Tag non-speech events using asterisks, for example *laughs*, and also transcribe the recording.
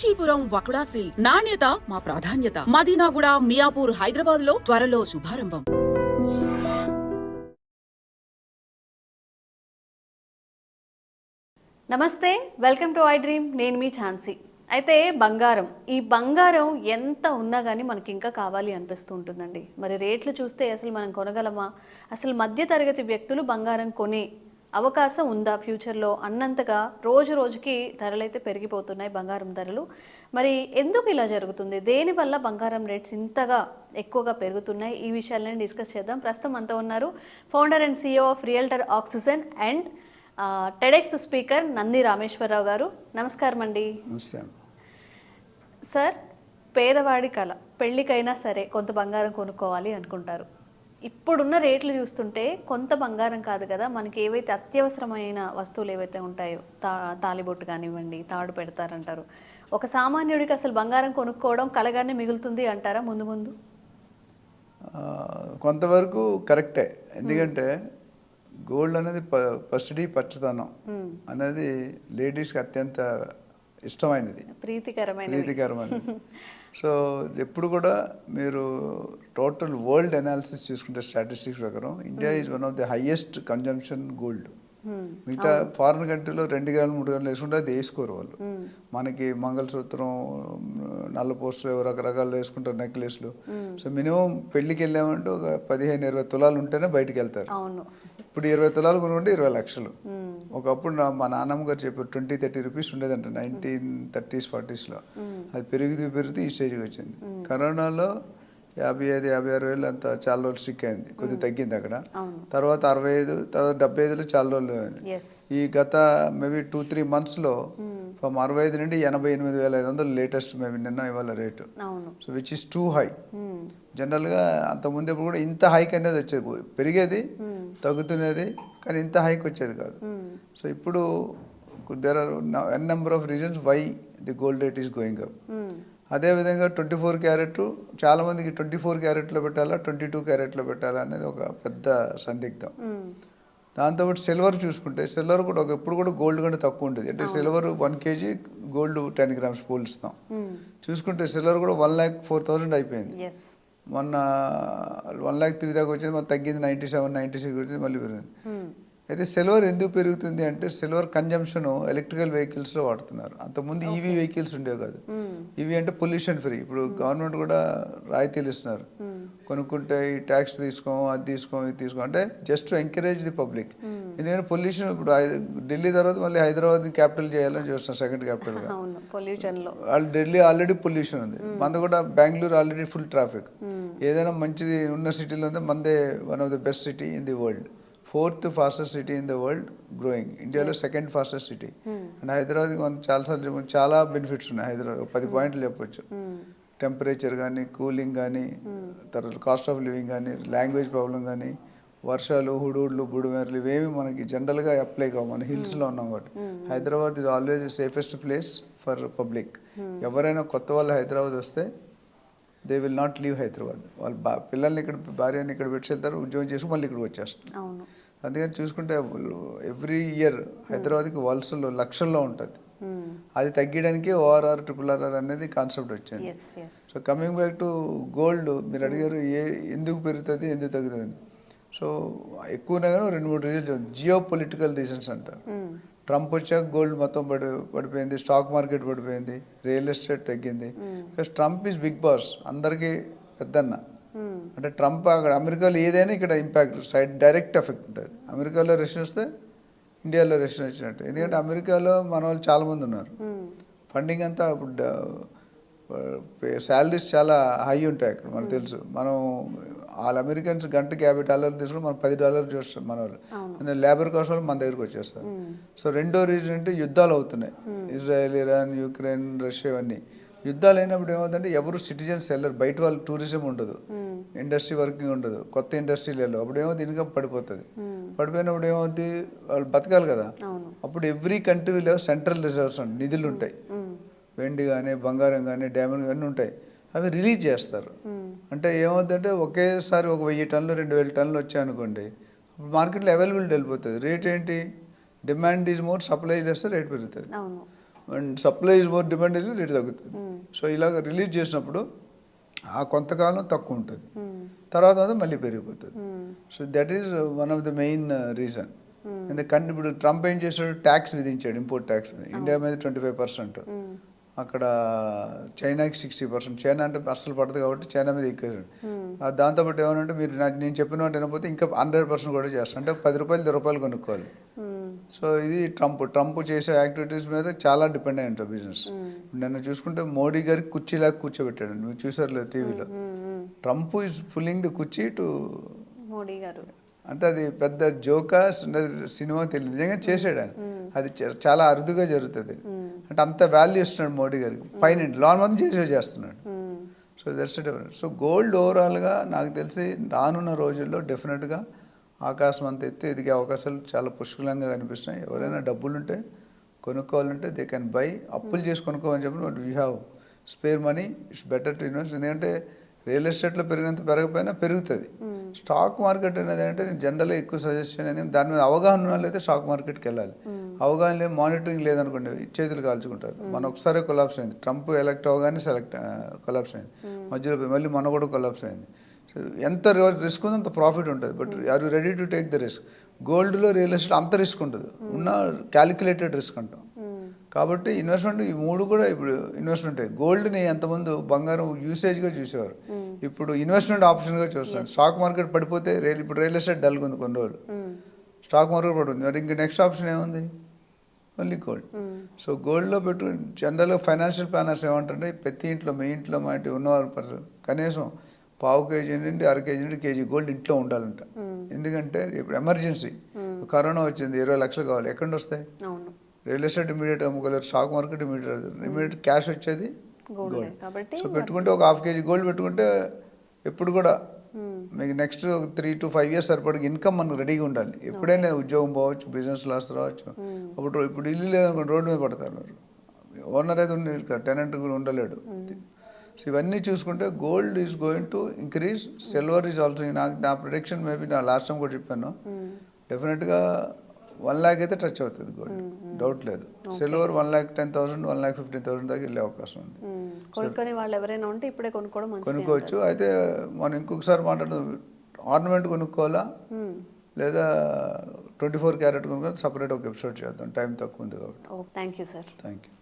Kanchipuram వకుడా silks. నాణ్యత మా ప్రాధాన్యత. మదీనాగుడ మియాపూర్ హైదరాబాద్లో త్వరలో శుభారంభం. నమస్తే వెల్కమ్ టు ఐ డ్రీమ్ నేను మీ ఛాన్సీ అయితే బంగారం ఈ బంగారం ఎంత ఉన్నా కానీ మనకి ఇంకా కావాలి అనిపిస్తూ ఉంటుందండి మరి రేట్లు చూస్తే అసలు మనం కొనగలమా? అసలు మధ్య తరగతి వ్యక్తులు బంగారం కొనే అవకాశం ఉందా ఫ్యూచర్లో? అన్నంతగా రోజు రోజుకి ధరలైతే పెరిగిపోతున్నాయి బంగారం ధరలు. మరి ఎందుకు ఇలా జరుగుతుంది? దేనివల్ల బంగారం రేట్స్ ఇంతగా ఎక్కువగా పెరుగుతున్నాయి? ఈ విషయాలను డిస్కస్ చేద్దాం. ప్రస్తుతం అంతా ఉన్నారు founder and CEO of realtor oxygen and TEDx speaker Nandi Rameshwararao garu. నమస్కారం అండి. సార్ పేదవాడి కళ పెళ్ళికైనా సరే కొంత బంగారం కొనుక్కోవాలి అనుకుంటారు. ఇప్పుడున్న రేట్లు చూస్తుంటే కొంత బంగారం కాదు కదా మనకి ఏవైతే అత్యవసరమైన వస్తువులు ఏవైతే ఉంటాయో తా తాలిబొట్టు కానివ్వండి తాడు పెడతారంటారు. ఒక సామాన్యుడికి అసలు బంగారం కొనుక్కోవడం కలగానే మిగులుతుంది అంటారా ముందు ముందు? కొంతవరకు కరెక్టే. ఎందుకంటే గోల్డ్ అనేది పసిడి పచ్చదనం అనేది లేడీస్కి అత్యంత ఇష్టమైనది. ప్రీతికరమైన ప్రీతికరమైనది. *laughs* సో ఎప్పుడు కూడా మీరు టోటల్ వరల్డ్ అనాలిసిస్ చూసుకుంటే స్టాటిస్టిక్స్ ప్రకారం India is one of the highest consumption gold మిగతా ఫారిన్ కంట్రీలో రెండు గ్రాములు మూడు గ్రాములు వేసుకుంటే అది వేసుకోరు వాళ్ళు. మనకి మంగళసూత్రం నల్ల పోస్టులు రకరకాలు వేసుకుంటారు నెక్లెస్లు. సో మినిమం పెళ్ళికి వెళ్ళామంటే ఒక పదిహేను ఇరవై తులాలు ఉంటేనే బయటికి వెళ్తారు. ఇప్పుడు ఇరవై తులాలు కొనుక్కుంటే ఇరవై లక్షలు. ఒకప్పుడు నా మా నాన్నమ్మ గారు చెప్పారు ట్వంటీ థర్టీ రూపీస్ ఉండేదంట నైన్టీన్ థర్టీస్ ఫార్టీస్లో. అది పెరుగుతూ పెరుగుతూ ఈ స్టేజ్కి వచ్చింది. కరోనాలో యాభై ఐదు యాభై ఆరు వేలు అంత చాలా రోజులు స్టిక్ అయింది. కొద్దిగా తగ్గింది అక్కడ. తర్వాత అరవై ఐదు తర్వాత డెబ్బై ఐదులో చాలా రోజులు ఈ గత మేబీ టూ త్రీ మంత్స్లో ఫ్రమ్ అరవై ఐదు నుండి ఎనభై ఎనిమిది వేల ఐదు వందలు లేటెస్ట్ మేబీ నిన్న ఇవాళ rate so which is too high జనరల్గా అంత ముందు ఎప్పుడు కూడా ఇంత హైక్ అనేది వచ్చేది. పెరిగేది తగ్గుతున్నది కానీ ఇంత హైక్ వచ్చేది కాదు. సో ఇప్పుడు there are N number of reasons why the gold rate is going up అదేవిధంగా ట్వంటీ ఫోర్ క్యారెట్ చాలామందికి ట్వంటీ ఫోర్ క్యారెట్లో పెట్టాలా ట్వంటీ టూ క్యారెట్లో పెట్టాలా అనేది ఒక పెద్ద సందిగ్ధం. దాంతోపాటు సిల్వర్ చూసుకుంటే సిల్వర్ కూడా ఒక ఎప్పుడు కూడా గోల్డ్ కంటే తక్కువ ఉంటుంది అంటే silver one kg gold ten grams పోల్స్తాం చూసుకుంటే సిల్వర్ కూడా వన్ ల్యాక్ ఫోర్ థౌజండ్ అయిపోయింది. మొన్న వన్ ల్యాక్ త్రీ దాకా వచ్చింది మళ్ళీ తగ్గింది నైంటీ సెవెన్ నైంటీ సిక్స్ వచ్చింది మళ్ళీ పెరిగింది. అయితే సిల్వర్ ఎందుకు పెరుగుతుంది అంటే సిల్వర్ కన్జంప్షన్ ఎలక్ట్రికల్ వెహికల్స్లో వాడుతున్నారు. అంతకుముందు ఈవీ వెహికల్స్ ఉండేవి కాదు. ఈవీ అంటే పొల్యూషన్ ఫ్రీ ఇప్పుడు గవర్నమెంట్ కూడా రాయితీలు ఇస్తున్నారు. కొనుక్కుంటే ఈ ట్యాక్స్ తీసుకోం అది తీసుకోం ఇది తీసుకోం అంటే just to encourage the public ఎందుకంటే పొల్యూషన్ ఇప్పుడు ఢిల్లీ తర్వాత మళ్ళీ హైదరాబాద్ క్యాపిటల్ చేయాలని చూస్తున్నారు సెకండ్ క్యాపిటల్గా వాళ్ళు ఢిల్లీ ఆల్రెడీ పొల్యూషన్ ఉంది. మనది కూడా బెంగళూరు ఆల్రెడీ ఫుల్ ట్రాఫిక్ ఏదైనా మంచిది ఉన్న సిటీలో ఉంది మనదే one of the best city in the world fourth fastest city in the world growing ఇండియాలో second fastest city and Hyderabad మనం చాలాసార్లు చాలా బెనిఫిట్స్ ఉన్నాయి హైదరాబాద్. పది పాయింట్లు చెప్పొచ్చు. టెంపరేచర్ కానీ కూలింగ్ కానీ తర్వాత కాస్ట్ ఆఫ్ లివింగ్ కానీ లాంగ్వేజ్ ప్రాబ్లం కానీ వర్షాలు హుడూడ్లు బుడుమేరలు ఇవేమి మనకి జనరల్గా అప్లై కావు. మన హిల్స్లో ఉన్నాం కాబట్టి. Hyderabad is always safest place for public ఎవరైనా కొత్త వాళ్ళు హైదరాబాద్ వస్తే they will not leave Hyderabad. వాళ్ళు బా పిల్లల్ని ఇక్కడ భార్యని ఇక్కడ పెట్టి వెళ్తారు ఉద్యోగం చేసి మళ్ళీ ఇక్కడికి వచ్చేస్తారు. అందుకని చూసుకుంటే ఎవ్రీ ఇయర్ హైదరాబాద్కి వలసలో లక్షల్లో ఉంటుంది. అది తగ్గడానికి ఓఆర్ఆర్ ట్రిపుల్ ఆర్ఆర్ అనేది కాన్సెప్ట్ వచ్చింది. So coming back to gold మీరు అడిగారు ఏ ఎందుకు పెరుగుతుంది ఎందుకు తగ్గుతుంది. సో ఎక్కువనే కానీ రెండు మూడు రీజన్స్ జియో పొలిటికల్ రీజన్స్ అంటారు ట్రంప్ వచ్చాక గోల్డ్ మొత్తం పడి పడిపోయింది స్టాక్ మార్కెట్ పడిపోయింది రియల్ ఎస్టేట్ తగ్గింది. Because Trump is big boss అందరికీ పెద్దన్న. అంటే ట్రంప్ అక్కడ అమెరికాలో ఏదైనా ఇక్కడ ఇంపాక్ట్ సైడ్ డైరెక్ట్ ఎఫెక్ట్ ఉంటుంది. అమెరికాలో రెషన్ వస్తే ఇండియాలో రెషన్ వచ్చినట్టు. ఎందుకంటే అమెరికాలో మన వాళ్ళు చాలామంది ఉన్నారు. ఫండింగ్ అంతా ఇప్పుడు శాలరీస్ చాలా హై ఉంటాయి అక్కడ మనకు తెలుసు. మనం వాళ్ళ అమెరికన్స్ గంటకి యాభై డాలర్లు తీసుకుని మనం పది డాలర్లు చూస్తాం మన వాళ్ళు. లేబర్ వాళ్ళు మన దగ్గరికి వచ్చేస్తారు. సో రెండో రీజన్ అంటే యుద్ధాలు అవుతున్నాయి. ఇజ్రాయెల్ ఇరాన్ యుక్రెయిన్ రష్యా ఇవన్నీ. యుద్ధాలు అయినప్పుడు ఏమవుతుందంటే ఎవరు సిటిజన్స్ వెళ్ళరు. బయట వాళ్ళు టూరిజం ఉండదు. ఇండస్ట్రీ వర్కింగ్ ఉండదు. కొత్త ఇండస్ట్రీలు వెళ్ళవు. అప్పుడు ఏమవుతుంది? ఇన్కమ్ పడిపోతుంది. పడిపోయినప్పుడు ఏమవుతుంది? వాళ్ళు బతకాలి కదా. అప్పుడు ఎవ్రీ కంట్రీలో సెంట్రల్ రిజర్వ్స్ నిధులు ఉంటాయి. వెండి కానీ బంగారం కానీ డ్యాములు అన్నీ ఉంటాయి. అవి రిలీజ్ చేస్తారు. అంటే ఏమవుతుందంటే ఒకేసారి ఒక వెయ్యి టన్నులు రెండు వేల టన్నులు వచ్చాయనుకోండి మార్కెట్లో అవైలబిలిటీ వెళ్ళిపోతుంది. రేట్ ఏంటి? డిమాండ్ ఈజ్ మోర్ సప్లై చేస్తే రేట్ పెరుగుతుంది. And supply is more demand అయితే రేట్ తగ్గుతుంది. సో ఇలాగ రిలీజ్ చేసినప్పుడు ఆ కొంతకాలం తక్కువ ఉంటుంది. తర్వాత మాత్రం మళ్ళీ పెరిగిపోతుంది. So that is one of the main reason ఎందుకంటే ఇప్పుడు ట్రంప్ ఏం చేశాడు? ట్యాక్స్ విధించాడు ఇంపోర్ట్ ట్యాక్స్ ఇండియా మీద ట్వంటీ ఫైవ్ పర్సెంట్. అక్కడ చైనాకి సిక్స్టీ పర్సెంట్. చైనా అంటే అస్సలు పడదు కాబట్టి చైనా మీద ఎక్కువ దాంతోపాటు ఏమనంటే మీరు నాకు నేను చెప్పిన వాటి వినకపోతే ఇంకా హండ్రెడ్ పర్సెంట్ కూడా చేస్తాను. అంటే పది రూపాయలు ఇరవై రూపాయలు కొనుక్కోవాలి. సో ఇది ట్రంప్ ట్రంప్ చేసే యాక్టివిటీస్ మీద చాలా డిపెండ్ అయి ఉంటారు బిజినెస్. నన్ను చూసుకుంటే మోడీ గారికి కుర్చీలాగా కూర్చోబెట్టాడు. మీరు చూసారు లేదు టీవీలో ట్రంప్ ఈజ్ పుల్లింగ్ ది కుర్చీ టు మోడీ గారు. అంటే అది పెద్ద జోకా సినిమా తెలియదు. నిజంగా చేసాడు ఆయన. అది చాలా అరుదుగా జరుగుతుంది. అంటే అంత వాల్యూ ఇస్తున్నాడు మోడీ గారికి. పైన లోన్ మొత్తం చేసే చేస్తున్నాడు. So that's different so gold ఓవరాల్గా నాకు తెలిసి రానున్న రోజుల్లో డెఫినెట్గా ఆకాశం అంత ఎత్తు ఎదిగే అవకాశాలు చాలా పుష్కలంగా కనిపిస్తున్నాయి. ఎవరైనా డబ్బులు ఉంటే కొనుక్కోవాలంటే దే కెన్ బై అప్పులు చేసి కొనుక్కోమని చెప్పి but we have spare money it's better to invest ఎందుకంటే రియల్ ఎస్టేట్లో పెరిగినంత పెరగకపోయినా పెరుగుతుంది. స్టాక్ మార్కెట్ అనేది అంటే నేను జనరల్గా ఎక్కువ సజెషన్ అనేది దాని మీద అవగాహన ఉన్న వాళ్ళైతే స్టాక్ మార్కెట్కి వెళ్ళాలి. అవగాహన లేదు మానిటరింగ్ లేదనుకోండి చేతులు కాల్చుకుంటారు. మన ఒకసారి కొలాప్స్ అయింది. ట్రంప్ ఎలక్ట్ అవగానే సెలెక్ట్ కొలాప్స్ అయింది. మధ్యలో పోయి మళ్ళీ మన కూడా కొలాప్స్ అయింది. సో ఎంత రిస్క్ ఉందో అంత ప్రాఫిట్ ఉంటుంది. But are you ready to take the risk గోల్డ్లో రియల్ ఎస్టేట్ అంత రిస్క్ ఉంటుంది. ఉన్న క్యాలిక్యులేటెడ్ రిస్క్ అంటాం. కాబట్టి ఇన్వెస్ట్మెంట్ ఈ మూడు కూడా ఇప్పుడు ఇన్వెస్ట్మెంట్ గోల్డ్ని ఎంతమంది బంగారం యూసేజ్గా చూసేవారు. ఇప్పుడు ఇన్వెస్ట్మెంట్ ఆప్షన్గా చూస్తారు స్టాక్ మార్కెట్ పడిపోతే రియల్ ఇప్పుడు రియల్ ఎస్టేట్ డల్గా ఉంది కొన్ని రోజులు. స్టాక్ మార్కెట్ పడుతుంది. మరి ఇంక నెక్స్ట్ ఆప్షన్ ఏముంది? ఓన్లీ గోల్డ్ సో గోల్డ్లో పెట్టు జనరల్గా ఫైనాన్షియల్ ప్లానర్స్ ఏమంటారంటే ప్రతి ఇంట్లో మీ ఇంట్లో మా ఇంటి ఉన్నవారు పర్సన్ కనీసం పావు కేజీ నుండి అర కేజీ నుండి కేజీ గోల్డ్ ఇంట్లో ఉండాలంట. ఎందుకంటే ఇప్పుడు ఎమర్జెన్సీ. కరోనా వచ్చింది ఇరవై లక్షలు కావాలి. ఎక్కడి వస్తాయి? Real estate immediate అమ్ముకోలేరు stock market immediate immediate cash వచ్చేది గోల్డ్ సో పెట్టుకుంటే ఒక హాఫ్ కేజీ గోల్డ్ పెట్టుకుంటే ఎప్పుడు కూడా మీకు next three to five years సరిపడికి income మనకు రెడీగా ఉండాలి. ఎప్పుడైనా ఉద్యోగం పోవచ్చు బిజినెస్ లాస్ రావచ్చు. అప్పుడు ఇప్పుడు ఇల్లు లేదనుకోండి రోడ్డు మీద పడతారు. ఓనర్ అయితే ఉండి టెనెంట్ కూడా ఉండలేడు. సో ఇవన్నీ చూసుకుంటే gold is going to increase silver is also నాకు నా ప్రొడిక్షన్ మేబీ నా లాస్ట్ టైం కూడా చెప్పాను. డెఫినెట్గా వన్ ల్యాక్ అయితే టచ్ అవుతుంది గోల్డ్ డౌట్ లేదు. Silver one lakh ten thousand one lakh fifteen thousand దాకా వెళ్ళే అవకాశం ఉంది. మ్మ్. కొనుక్కొని వాళ్ళు ఎవరైనా ఉంటే ఇప్పుడే కొనుక్కోవడం కొనుక్కోవచ్చు. అయితే మనం ఇంకొకసారి మాట్లాడుతుంది ఆర్నమెంట్ కొనుక్కోవాలా. లేదా ట్వంటీ ఫోర్ క్యారెట్ కొనుక్కోవాలి? సపరేట్ ఒక ఎపిసోడ్ చేద్దాం. టైం తక్కువ ఉంది కాబట్టి. Thank you sir thank you